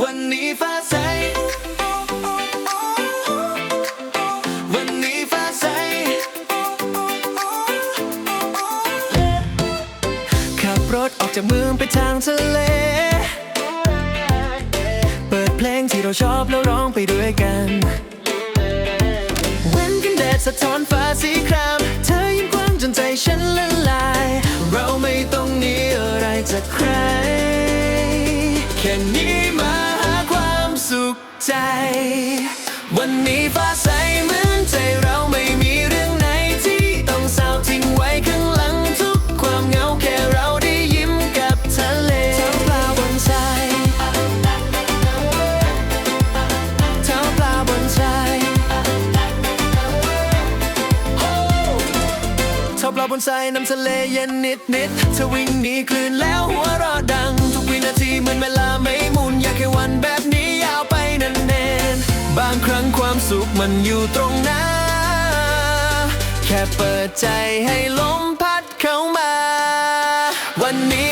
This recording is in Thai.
วันนี้ฟ้าใส วันนี้ฟ้าใส ขับรถออกจากเมืองไปทางทะเล เปิดเพลงที่เราชอบแล้วร้องไปด้วยกัน เว้นกันแดดสะท้อนฟ้าสีคราม เธอยิ้มกว้างจนใจฉันละลาย เราไม่ต้องหนีอะไรจากใคร แค่นี้ ใจ วันนี้ฟ้าใสเหมือนใจเราไม่มีเรื่องไหนที่ต้องเศร้าทิ้งไว้ข้างหลังทุกความเหงาแค่เราได้ยิ้มกับทะเลเท้าเปล่าบนทรายเท้าเปล่าบนทรายเท้าเปล่าบนทรายน้ำทะเลเย็นนิดนิดๆเธอวิ่งหนีคลื่นแล้วหัวเราะดัง มันอยู่ตรงหน้าแค่เปิดใจให้ลมพัดเข้ามา วันนี้